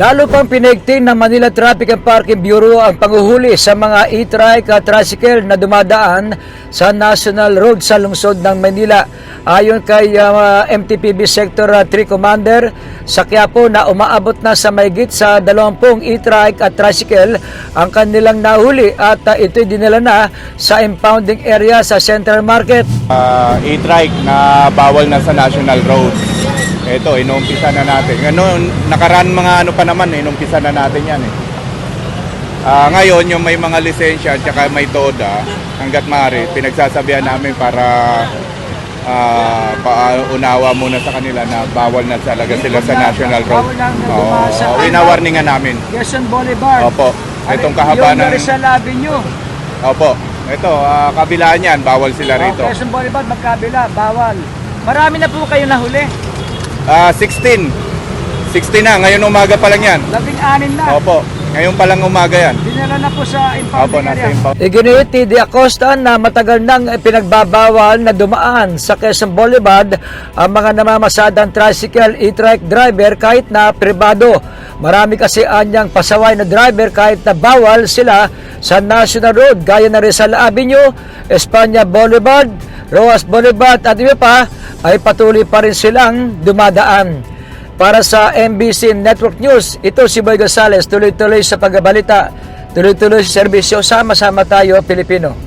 Lalo pang pinigting ng Manila Traffic and Parking Bureau ang panguhuli sa mga e-trike at tricycle na dumadaan sa National Road sa lungsod ng Manila. Ayon kay uh, MTPB Sector 3 Commander sa Quiapo na umaabot na sa mayigit sa 20 e-trike at tricycle ang kanilang nahuli at uh, ito'y dinala na sa impounding area sa Central Market. uh, e-trike na bawal na sa national road. Ito, inumpisa na natin. Ano, nakaraan mga ano pa naman, inumpisa na natin yan eh. Ah, ngayon, yung may mga lisensya at saka may TODA, hanggat maaari, pinagsasabihan namin para ah, paunawa muna sa kanila na bawal na talaga sila sa national road. Bawal lang na oo, winawarningan namin. Quezon Boulevard. Opo, itong kahaba ng... Rizal Avenue. Opo, ito, ah, kabilaan yan, bawal sila rito. Oh, Quezon Boulevard, magkabila, bawal. Marami na po kayo nahuli. Ah, 16. 16 na, ngayon umaga pa lang yan. Labing-anin na. Opo, ngayon pa lang umaga yan. Dinala na po sa Opo, impounding nasa area. impound. Iginit ni De Acosta na matagal nang pinagbabawal na dumaan sa Quezon Boulevard ang mga namamasadang tricycle e-trike driver kahit na pribado. Marami kasi anyang pasaway na driver kahit na bawal sila sa National Road gaya na Rizal Avenue, Espanya Boulevard, Roas Boulevard at iba pa ay patuloy pa rin silang dumadaan. Para sa MBC Network News, ito si Boy Gonzales, tuloy-tuloy sa pagbabalita, tuloy-tuloy sa serbisyo, sama-sama tayo Pilipino.